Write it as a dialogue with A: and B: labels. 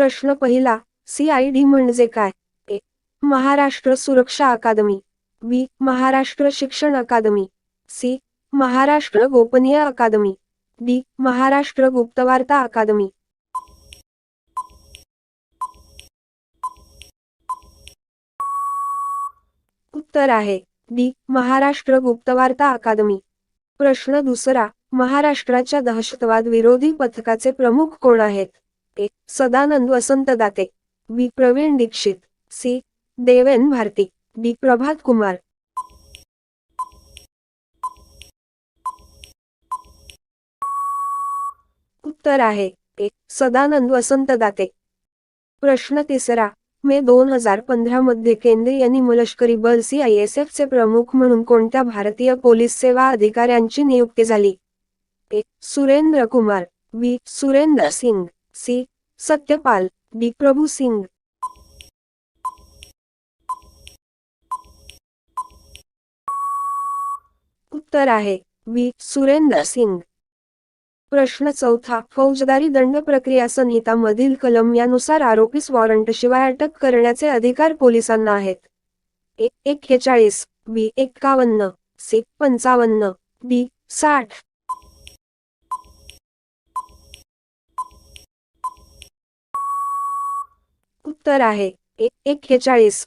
A: प्रश्न पहिला C I D म्हणजे काय? ए महाराष्ट्र सुरक्षा अकादमी. बी महाराष्ट्र शिक्षण अकादमी. सी महाराष्ट्र गोपनीय अकादमी. डी महाराष्ट्र गुप्तवार्ता अकादमी. उत्तर आहे डी महाराष्ट्र गुप्तवार्ता अकादमी. प्रश्न दुसरा महाराष्ट्राच्या दहशतवाद विरोधी पथकाचे प्रमुख कोण आहेत? A Sadanand Vasant Date B Pravin Dixit C. Deven Bharati D. Prabhat Kumar. उत्तर आहे ए. सदानंद वसंत दाते प्रश्न तिसरा मे दोन हजार पंधरा मध्ये केंद्रीय निमलष्करी बल सी आय एस एफ चे प्रमुख म्हणून कोणत्या भारतीय पोलीस सेवा अधिकाऱ्यांची नियुक्ती झाली? एक Surendra Kumar B. Surendra Singh C. Satyapal D. Prabhu Singh. उत्तर आहे बी सुरेंद्र सिंग. प्रश्न चौथा फौजदारी दंड प्रक्रिया संहिता मधील कलम यानुसार आरोपीस वॉरंट शिवाय अटक करण्याचे अधिकार पोलिसांना आहेत. ए. एक्केचाळीस बी एक्कावन्न सी. पंचावन्न डी. साठ. उत्तर आहे. एक एक्केचाळीस